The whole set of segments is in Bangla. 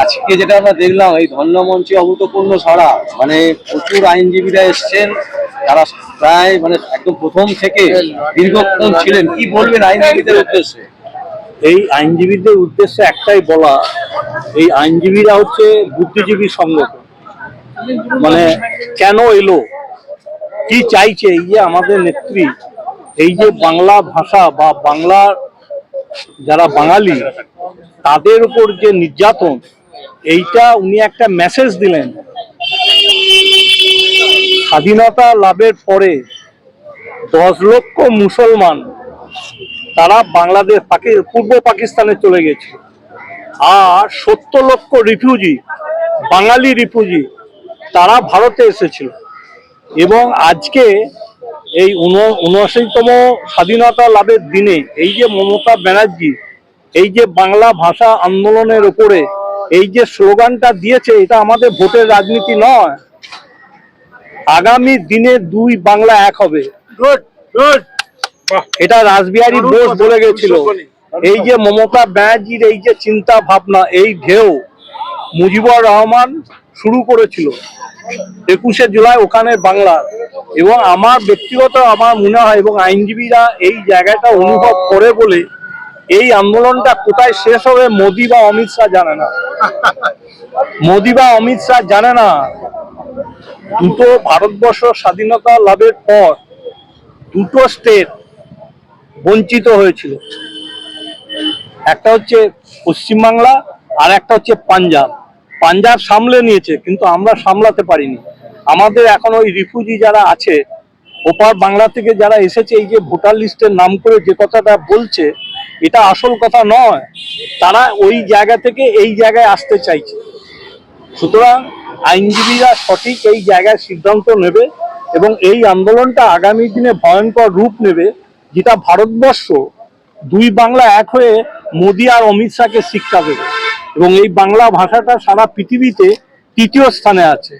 আজকে যেটা আমরা দেখলাম, এই ধর্ণা মঞ্চে অভূতপূর্ণ সারা মানে প্রচুর আইনজীবীরা এসছেন। তারা প্রায় মানে একদম প্রথম থেকে দীর্ঘক্ষণ ছিলেন। কি বলবেন আইনজীবীদের উদ্দেশ্যে? এই আইনজীবীদের উদ্দেশ্যে একটাই বলা, এই আইনজীবীরা হচ্ছে বুদ্ধিজীবী সংগঠন। মানে কেন এলো? কি চাইছে? এই যে আমাদের নেত্রী, এই যে বাংলা ভাষা বা বাংলার যারা বাঙালি তাদের উপর যে নির্যাতন, এইটা উনি একটা মেসেজ দিলেন। স্বাধীনতা লাভের পরে দশ লক্ষ মুসলমান তারা বাংলাদেশ পূর্ব পাকিস্তানে চলে গেছে। আর সত্তর লক্ষ রিফিউজি বাঙালি রিফিউজি তারা ভারতে এসেছিল। এবং আজকে এই উন উনআশিতম স্বাধীনতা লাভের দিনে এই যে মমতা ব্যানার্জি এই যে বাংলা ভাষা আন্দোলনের উপরে এই যে স্লোগানটা দিয়েছে এটা আমাদের ভোটের রাজনীতি নয়। আগামী দিনে দুই বাংলা এক হবে। এটা রাসবিহারী বোস বলে গেছিল। এই যে মমতা ব্যানার্জির এই যে চিন্তা ভাবনা এই ঢেউ মুজিবুর রহমান শুরু করেছিল একুশে জুলাই ওখানে বাংলা। এবং আমার ব্যক্তিগত আমার মনে হয় এবং আইনজীবীরা এই জায়গাটা অনুভব করে বলে এই আন্দোলনটা কোথায় শেষ হবে মোদি বা অমিত শাহ জানে না। মোদি বা অমিত শাহ জানে না। দুটো ভারতবর্ষ স্বাধীনতা লাভের পর দুটো স্টেট বঞ্চিত হয়েছিল। একটা হচ্ছে পশ্চিমবাংলা আর একটা হচ্ছে পাঞ্জাব। পাঞ্জাব সামলে নিয়েছে, কিন্তু আমরা সামলাতে পারিনি। আমাদের এখন ওই রিফিউজি যারা আছে, ওপার বাংলা থেকে যারা এসেছে, এই যে ভোটার লিস্টের নাম করে যে কথাটা বলছে এটা আসল কথা নয়। তারা ওই জায়গা থেকে এই জায়গায় আসতে চাইছে। সুতরাং আইনজীবীরা সঠিক এই জায়গায় সিদ্ধান্ত নেবে এবং এই আন্দোলনটা আগামী দিনে ভয়ঙ্কর রূপ নেবে, যেটা ভারতবর্ষ দুই বাংলা এক হয়ে মোদি আর অমিত শাহকে শিক্ষা দেবে এবং এই বাংলা ভাষাটা সারা পৃথিবীতে তৃতীয় স্থানে আছে।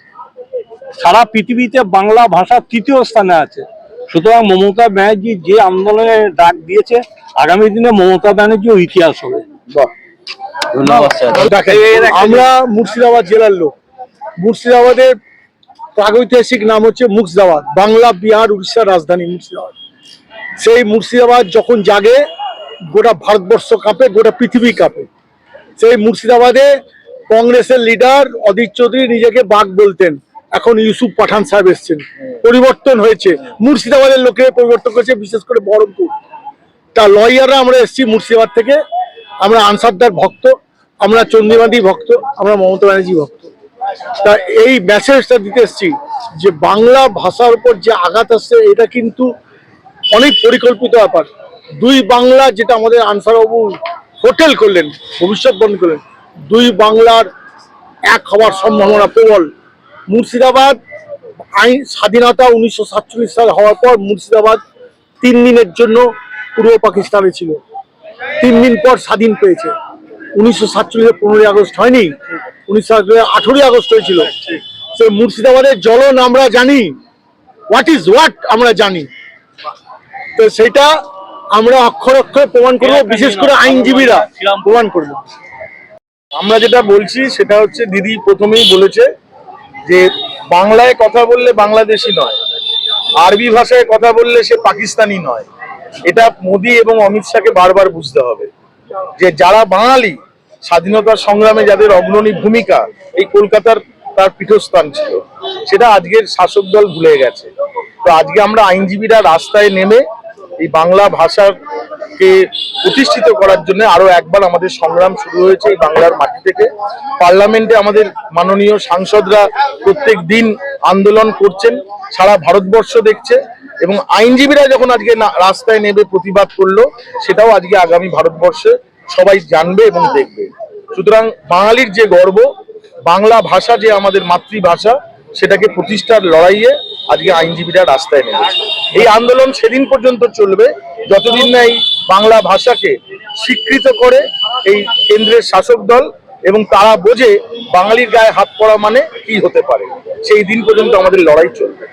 সারা পৃথিবীতে বাংলা ভাষা তৃতীয় স্থানে আছে। সুতরাং মমতা ব্যানার্জি যে আন্দোলনের ডাক দিয়েছে আগামী দিনে মমতা ব্যানার্জিও ইতিহাস হবে। আমরা মুর্শিদাবাদ জেলার লোক। মুর্শিদাবাদের প্রাগৈতিহাসিক নাম হচ্ছে মুর্শিদাবাদ। বাংলা বিহার উড়িষ্যার রাজধানী মুর্শিদাবাদ। সেই মুর্শিদাবাদ যখন জাগে গোটা ভারতবর্ষ কাঁপে গোটা পৃথিবী কাঁপে। সেই মুর্শিদাবাদে কংগ্রেসের লিডার অধীর চৌধুরী নিজেকে বাঘ বলতেন। এখন ইউসুফ পাঠান সাহেব এসছেন। পরিবর্তন হয়েছে। মুর্শিদাবাদের লোকে পরিবর্তন করেছে, বিশেষ করে বহরমপুর। তা লয়াররা আমরা এসেছি মুর্শিদাবাদ থেকে। আমরা আনসারদার ভক্ত, আমরা চন্দ্রিমাদি ভক্ত, আমরা মমতা ব্যানার্জি ভক্ত। তা এই মেসেজটা দিতে এসেছি যে বাংলা ভাষার উপর যে আঘাত আসছে, এটা কিন্তু অনেক পরিকল্পিত ব্যাপার। দুই বাংলা যেটা আমাদের আনসারবাবু হোটেল করলেন, ভবিষ্যৎ বন্ধ করলেন, দুই বাংলার এক হওয়ার সম্ভাবনা প্রবল। মুর্শিদাবাদ আইন স্বাধীনতা উনিশশো সাতচল্লিশ সাল হওয়ার পর মুর্শিদাবাদ তিন দিনের জন্য পূর্ব পাকিস্তানে ছিল। তিন দিন পর স্বাধীন পেয়েছে। উনিশশো সাতচল্লিশে পনেরোই আগস্ট হয়নি উনিশশো আঠেরোই আগস্ট হয়েছিল। সে মুর্শিদাবাদের জ্বলন আমরা জানি হোয়াট ইজ হোয়াট আমরা জানি। তো সেটা আমরা অক্ষর অক্ষরে প্রমাণ করব বিশেষ করে আইনজীবীরা প্রমাণ করব। আমরা যেটা বলছি সেটা হচ্ছে দিদি প্রথমেই বলেছে যে বাংলায় কথা বললে বাংলাদেশি নয়, আরবি ভাষায় কথা বললে সে পাকিস্তানি নয়। এটা মোদি এবং অমিত শাহকে বারবার বুঝতে হবে যে যারা বাঙালি, স্বাধীনতার সংগ্রামে যাদের অগ্রণী ভূমিকা, এই কলকাতার তার পীঠস্থান ছিল। সেটা আজকের শাসক দল ভুলে গেছে। তো আজকে আমরা আইনজীবীরা রাস্তায় নেমে এই বাংলা ভাষাকে প্রতিষ্ঠিত করার জন্য আরও একবার আমাদের সংগ্রাম শুরু হয়েছে বাংলার মাটি থেকে। পার্লামেন্টে আমাদের মাননীয় সাংসদরা প্রত্যেক দিন আন্দোলন করছেন, সারা ভারতবর্ষ দেখছে এবং আইনজীবীরা যখন আজকে রাস্তায় নেবে প্রতিবাদ করল, সেটাও আজকে আগামী ভারতবর্ষে সবাই জানবে এবং দেখবে। সুতরাং বাঙালির যে গর্ব, বাংলা ভাষা যে আমাদের মাতৃভাষা, সেটাকে প্রতিষ্ঠার লড়াইয়ে আজকে আইনজীবীরা রাস্তায় নেমেছে। এই আন্দোলন সেদিন পর্যন্ত চলবে যতদিন না এই বাংলা ভাষাকে স্বীকৃত করে এই কেন্দ্রের শাসক দল এবং তারা বোঝে বাঙালির গায়ে হাত পড়া মানে কি হতে পারে, সেই দিন পর্যন্ত আমাদের লড়াই চলবে।